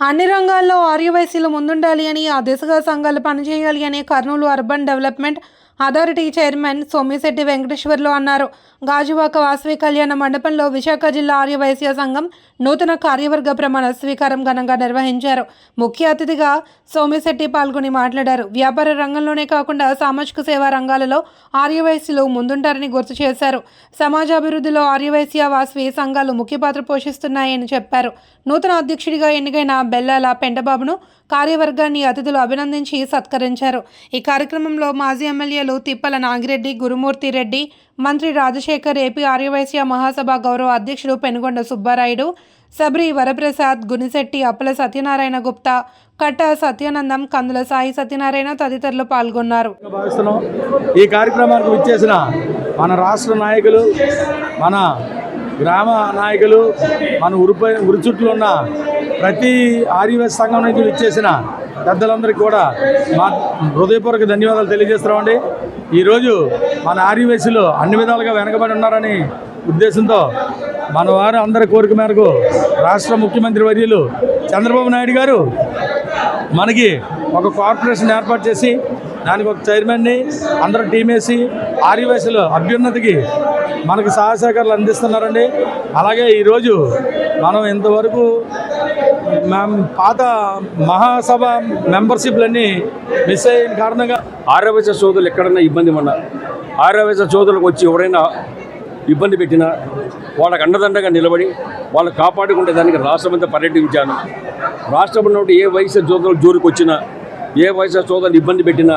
అన్ని రంగాల్లో ఆర్యవైశ్యులు ముందుండాలి అని ఆ దిశగా సంఘాలు పనిచేయాలి అని Kurnool urban development authority chairman Somisetti Venkateswarlu అన్నారు. గాజువాక వాసవి కళ్యాణ మండపంలో విశాఖ జిల్లా ఆర్యవైశ్య సంఘం నూతన కార్యవర్గ ప్రమాణ స్వీకారం ఘనంగా నిర్వహించారు. ముఖ్య అతిథిగా సోమిశెట్టి పాల్గొని మాట్లాడారు. వ్యాపార రంగంలోనే కాకుండా సామాజిక సేవా రంగాలలో ఆర్యవైశ్యులు ముందుంటారని గుర్తు చేశారు. సమాజ అభివృద్ధిలో ఆర్యవైశ్య వాసవి సంఘాలు ముఖ్య పాత్ర పోషిస్తున్నాయని చెప్పారు. నూతన అధ్యక్షుడిగా ఎన్నికైన బెల్లాల పెంటబాబును కార్యవర్గాన్ని అతిథులు అభినందించి సత్కరించారు. ఈ కార్యక్రమంలో మాజీ ఎమ్మెల్యేలు తిప్పల నాగిరెడ్డి గురుమూర్తి రెడ్డి మంత్రి రాజశేఖర్ ఏపీ ఆర్యవైశ్య మహాసభ గౌరవ అధ్యక్షుడు పెనుగొండ సుబ్బారాయుడు సబ్రి వరప్రసాద్ గునిశెట్టి అప్పల సత్యనారాయణ గుప్తా కట్ట సత్యానందం కందుల సాయి సత్యనారాయణ తదితరులు పాల్గొన్నారు. ఈ కార్యక్రమానికి విచ్చేసిన మన రాష్ట్ర నాయకులు మన గ్రామ నాయకులు మన ఉరుపై ఉరుచుట్లు ఉన్న ప్రతి ఆర్యవేశ సంఘం నుంచి విచ్చేసిన పెద్దలందరికీ కూడా మా హృదయపూర్వక ధన్యవాదాలు తెలియజేస్తున్నామండి. ఈరోజు మన ఆర్యవేశులు అన్ని విధాలుగా వెనకబడి ఉన్నారని ఉద్దేశంతో మన వారు అందరి కోరిక మేరకు రాష్ట్ర ముఖ్యమంత్రి వర్యులు చంద్రబాబు నాయుడు గారు మనకి ఒక కార్పొరేషన్ ఏర్పాటు చేసి దానికి ఒక చైర్మన్ని అందరూ టీం వేసి ఆర్యవేశులు అభ్యున్నతికి మనకు సహాయ సహకారాలు అందిస్తున్నారండి. అలాగే ఈరోజు మనం ఇంతవరకు మ్యామ్ పాత మహాసభ మెంబర్షిప్లన్నీ మిస్ అయిన కారణంగా ఆర్యవైశ్య సోదరులు ఎక్కడన్నా ఇబ్బంది ఉన్నా ఆర్యవైశ్య సోదరులకు వచ్చి ఎవరైనా ఇబ్బంది పెట్టినా వాళ్ళకి అండదండగా నిలబడి వాళ్ళు కాపాడుకునే దానికి రాష్ట్రమంతా పర్యటించాను. రాష్ట్రంలో ఏ వయసు సోదరులు జోరుకు వచ్చినా ఏ వయసు సోదరులు ఇబ్బంది పెట్టినా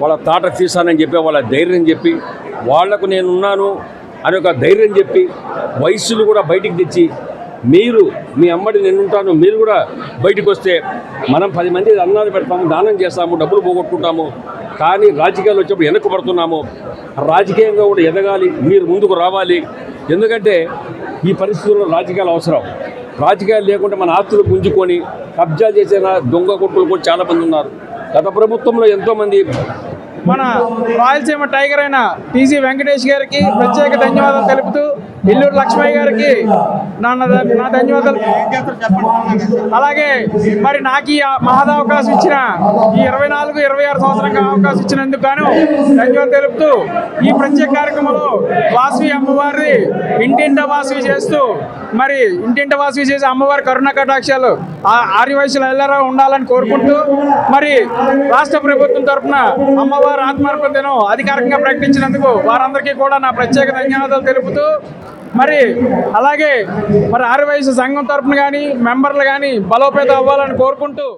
వాళ్ళ తాట తీసానని చెప్పి వాళ్ళ ధైర్యం చెప్పి వాళ్ళకు నేనున్నాను అని ఒక ధైర్యం చెప్పి వయస్సులు కూడా బయటికి తెచ్చి మీరు మీ అమ్మడి నేనుంటాను మీరు కూడా బయటకు వస్తే మనం పది మంది అన్నాలు పెడతాము దానం చేస్తాము డబ్బులు పోగొట్టుకుంటాము. కానీ రాజకీయాలు వచ్చినప్పుడు వెనక్కు పడుతున్నాము రాజకీయంగా కూడా ఎదగాలి మీరు ముందుకు రావాలి. ఎందుకంటే ఈ పరిస్థితుల్లో రాజకీయాలు అవసరం. రాజకీయాలు లేకుండా మన ఆస్తులు గుంజుకొని కబ్జా చేసిన దొంగ కొట్టులు కూడా చాలామంది ఉన్నారు. గత ప్రభుత్వంలో ఎంతోమంది మన రాయలసీమ టైగర్ అయిన టీజీ వెంకటేష్ గారికి ప్రత్యేక ధన్యవాదాలు తెలుపుతూ ఇల్లూరు లక్ష్మయ్య గారికి నా నా ధన్యవాదాలు. అలాగే మరి నాకు ఈ మహదవకాశం ఇచ్చిన ఈ ఇరవై నాలుగు ఇరవై ఆరు సంవత్సరంగా అవకాశం ఇచ్చినందుకు గాను ధన్యవాదాలు తెలుపుతూ ఈ ప్రత్యేక కార్యక్రమంలో వాసవి అమ్మవారి ఇంటింట వాసవి చేస్తూ మరి ఇంటింట వాసవి చేసి అమ్మవారి కరుణ కటాక్షాలు ఆ ఆర్యవయసులు ఎల్లరా ఉండాలని కోరుకుంటూ మరి రాష్ట్ర ప్రభుత్వం తరఫున అమ్మవారి ఆత్మార్పణ దినం అధికారికంగా ప్రకటించినందుకు వారందరికీ కూడా నా ప్రత్యేక ధన్యవాదాలు తెలుపుతూ మరి అలాగే మరి ఆరు వయసు సంఘం తరఫున కానీ మెంబర్లు కానీ బలోపేతం అవ్వాలని కోరుకుంటూ